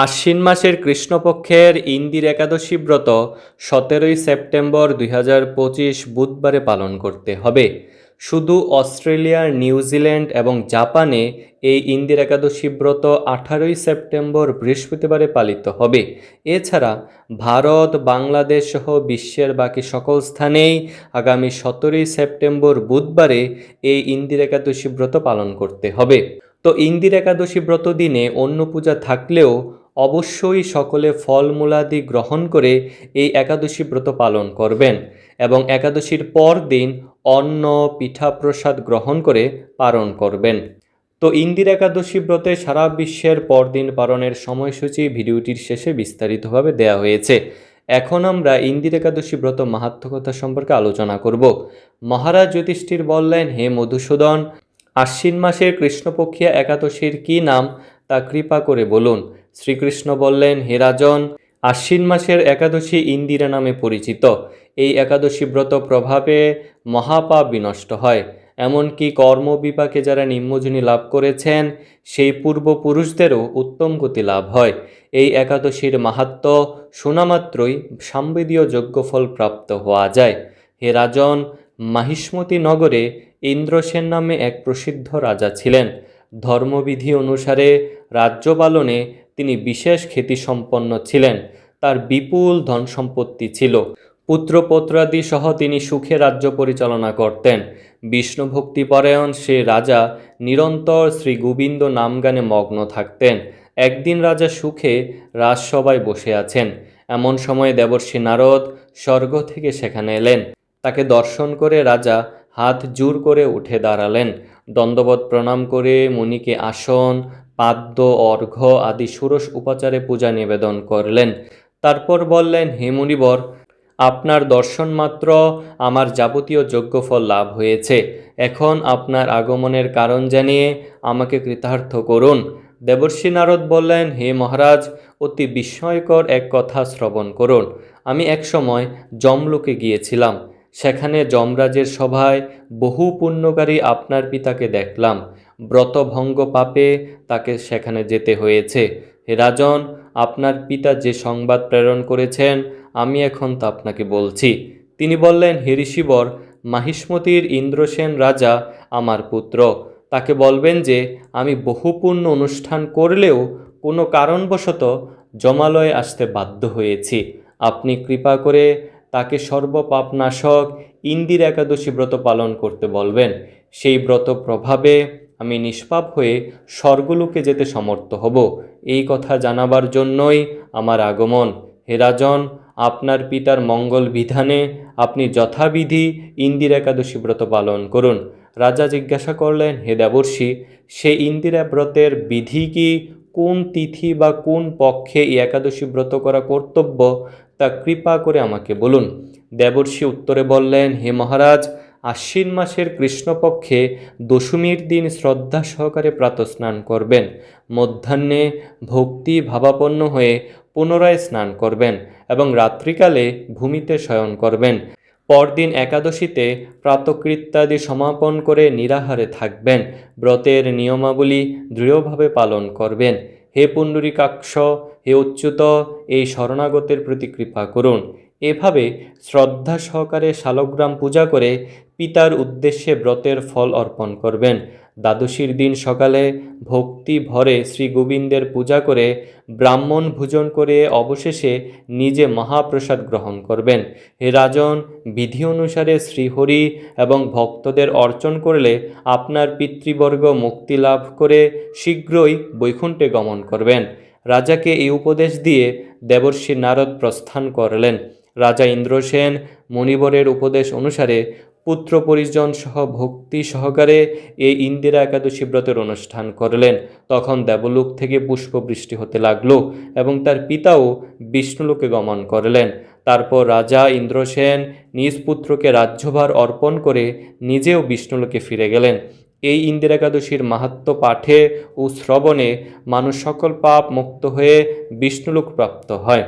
আশ্বিন মাসের কৃষ্ণপক্ষের ইন্দির একাদশী ব্রত সতেরোই সেপ্টেম্বর দুই বুধবারে পালন করতে হবে। শুধু অস্ট্রেলিয়া নিউজিল্যান্ড এবং জাপানে এই ইন্দির একাদশী ব্রত আঠারোই সেপ্টেম্বর বৃহস্পতিবারে পালিত হবে। এছাড়া ভারত, বাংলাদেশ সহ বিশ্বের বাকি সকল স্থানেই আগামী সতেরোই সেপ্টেম্বর বুধবারে এই ইন্দির একাদশী ব্রত পালন করতে হবে। তো ইন্দির একাদশী ব্রত দিনে অন্য পূজা থাকলেও অবশ্যই সকলে ফলমূলাদি গ্রহণ করে এই একাদশী ব্রত পালন করবেন এবং একাদশীর পর দিন অন্ন পিঠা প্রসাদ গ্রহণ করে পালন করবেন। তো ইন্দির একাদশী ব্রতে সারা বিশ্বের পরদিন পালনের সময়সূচি ভিডিওটির শেষে বিস্তারিতভাবে দেয়া হয়েছে। এখন আমরা ইন্দির একাদশী ব্রত মাহাত্মকতা সম্পর্কে আলোচনা করব। মহারাজ যুধিষ্ঠির বললেন, হে মধুসূদন, আশ্বিন মাসের কৃষ্ণপক্ষিয়া একাদশীর কি নাম তা কৃপা করে বলুন। শ্রীকৃষ্ণ বললেন, হে রাজন, আশ্বিন মাসের একাদশী ইন্দিরা নামে পরিচিত। এই একাদশী ব্রত প্রভাবে মহাপাপ বিনষ্ট হয়। এমনকি কর্মবিপাকে যারা নিম্নজনী লাভ করেছেন, সেই পূর্বপুরুষদেরও উত্তম গতি লাভ হয়। এই একাদশীর মাহাত্ম শোনামাত্রই সাম্বেদীয় যজ্ঞফল প্রাপ্ত হওয়া যায়। হে রাজন, মাহিষ্মতি নগরে ইন্দ্রসেন নামে এক প্রসিদ্ধ রাজা ছিলেন। ধর্মবিধি অনুসারে রাজ্য পালনে তিনি বিশেষ খ্যাতিসম্পন্ন ছিলেন। তার বিপুল ধন সম্পত্তি ছিল। পুত্রপত্রাদি সহ তিনি সুখে রাজ্য পরিচালনা করতেন। বিষ্ণু ভক্তিপরায়ণ সে রাজা নিরন্তর শ্রী গোবিন্দ নামগানে মগ্ন থাকতেন। একদিন রাজা সুখে রাজসভায় বসে আছেন। এমন সময় দেবর্ষী নারদ স্বর্গ থেকে সেখানে এলেন। তাকে দর্শন করে রাজা হাত জোর করে উঠে দাঁড়ালেন। দণ্ডবত প্রণাম করে মুনিকে আসন, পাদ্য, অর্ঘ্য আদি ষোড়শ উপাচারে পূজা নিবেদন করলেন। তারপর বললেন, হে মুনিবর, আপনার দর্শন মাত্র আমার যাবতীয় যজ্ঞফল লাভ হয়েছে। এখন আপনার আগমনের কারণ জানিয়ে আমাকে কৃতার্থ করুন। দেবর্ষী নারদ বললেন, হে মহারাজ, অতি বিস্ময়কর এক কথা শ্রবণ করুন। আমি একসময় জমলোকে গিয়েছিলাম। সেখানে যমরাজের সভায় বহু পুণ্যকারী আপনার পিতাকে দেখলাম। ব্রতভঙ্গ পাপে তাকে সেখানে যেতে হয়েছে। হে রাজন, আপনার পিতা যে সংবাদ প্রেরণ করেছেন, আমি এখন তা আপনাকে বলছি। তিনি বললেন, হে ঋষিবর, মাহিষ্মতির ইন্দ্রসেন রাজা আমার পুত্র। তাকে বলবেন যে, আমি বহুপূর্ণ অনুষ্ঠান করলেও কোনো কারণবশত জমালয়ে আসতে বাধ্য হয়েছি। আপনি কৃপা করে তাকে সর্বপাপনাশক ইন্দির একাদশী ব্রত পালন করতে বলবেন। সেই ব্রত প্রভাবে আমি নিষ্পাপ হয়ে স্বর্গলোকে যেতে সমর্থ হব। এই কথা জানাবার জন্যই আমার আগমন। হে রাজন, আপনার পিতার মঙ্গল বিধানে আপনি যথাবিধি ইন্দির একাদশী ব্রত পালন করুন। রাজা জিজ্ঞাসা করলেন, হে দেবর্ষি, সে ইন্দিরা ব্রতের বিধি কি? কোন তিথি বা কোন পক্ষে এই একাদশী ব্রত করা কর্তব্য? তা কৃপা করে আমাকে বলুন। দেবর্ষি উত্তরে বললেন, হে মহারাজ, আশ্বিন মাসের কৃষ্ণপক্ষে দশমীর দিন শ্রদ্ধা সহকারে প্রাতঃস্নান করবেন। মধ্যাহ্নে ভক্তি ভাবাপন্ন হয়ে পুনরায় স্নান করবেন এবং রাত্রিকালে ভূমিতে শয়ন করবেন। পরদিন একাদশীতে প্রাতকৃত্যাদি সমাপন করে নিরাহারে থাকবেন। ব্রতের নিয়মাবলী দৃঢ়ভাবে পালন করবেন। হে পুণ্ডরীকাক্ষ, হে উচ্যুত, এই শরণাগতের প্রতি কৃপা করুন। এভাবে শ্রদ্ধা সহকারে শালগ্রাম পূজা করে পিতার উদ্দেশ্যে ব্রতের ফল অর্পণ করবেন। দ্বাদশীর দিন সকালে ভক্তি ভরে শ্রী গোবিন্দের পূজা করে ব্রাহ্মণ ভোজন করে অবশেষে নিজে মহাপ্রসাদ গ্রহণ করবেন। হে রাজন, বিধি অনুসারে শ্রীহরি এবং ভক্তদের অর্চন করলে আপনার পিতৃবর্গ মুক্তি লাভ করে শীঘ্রই বৈকুণ্ঠে গমন করবেন। রাজাকে এই উপদেশ দিয়ে দেবর্ষী নারদ প্রস্থান করলেন। রাজা ইন্দ্রসেন মণিবরের উপদেশ অনুসারে পুত্র পরিজন সহ ভক্তি সহকারে এই ইন্দিরা একাদশী ব্রতের অনুষ্ঠান করলেন। তখন দেবলোক থেকে পুষ্পবৃষ্টি হতে লাগল এবং তার পিতাও বিষ্ণুলোকে গমন করলেন। তারপর রাজা ইন্দ্রসেন নিজ পুত্রকে রাজ্যভার অর্পণ করে নিজেও বিষ্ণুলোকে ফিরে গেলেন। এই ইন্দিরা একাদশীর মাহাত্ম পাঠে ও শ্রবণে মানুষ সকল পাপ মুক্ত হয়ে বিষ্ণুলোক প্রাপ্ত হয়।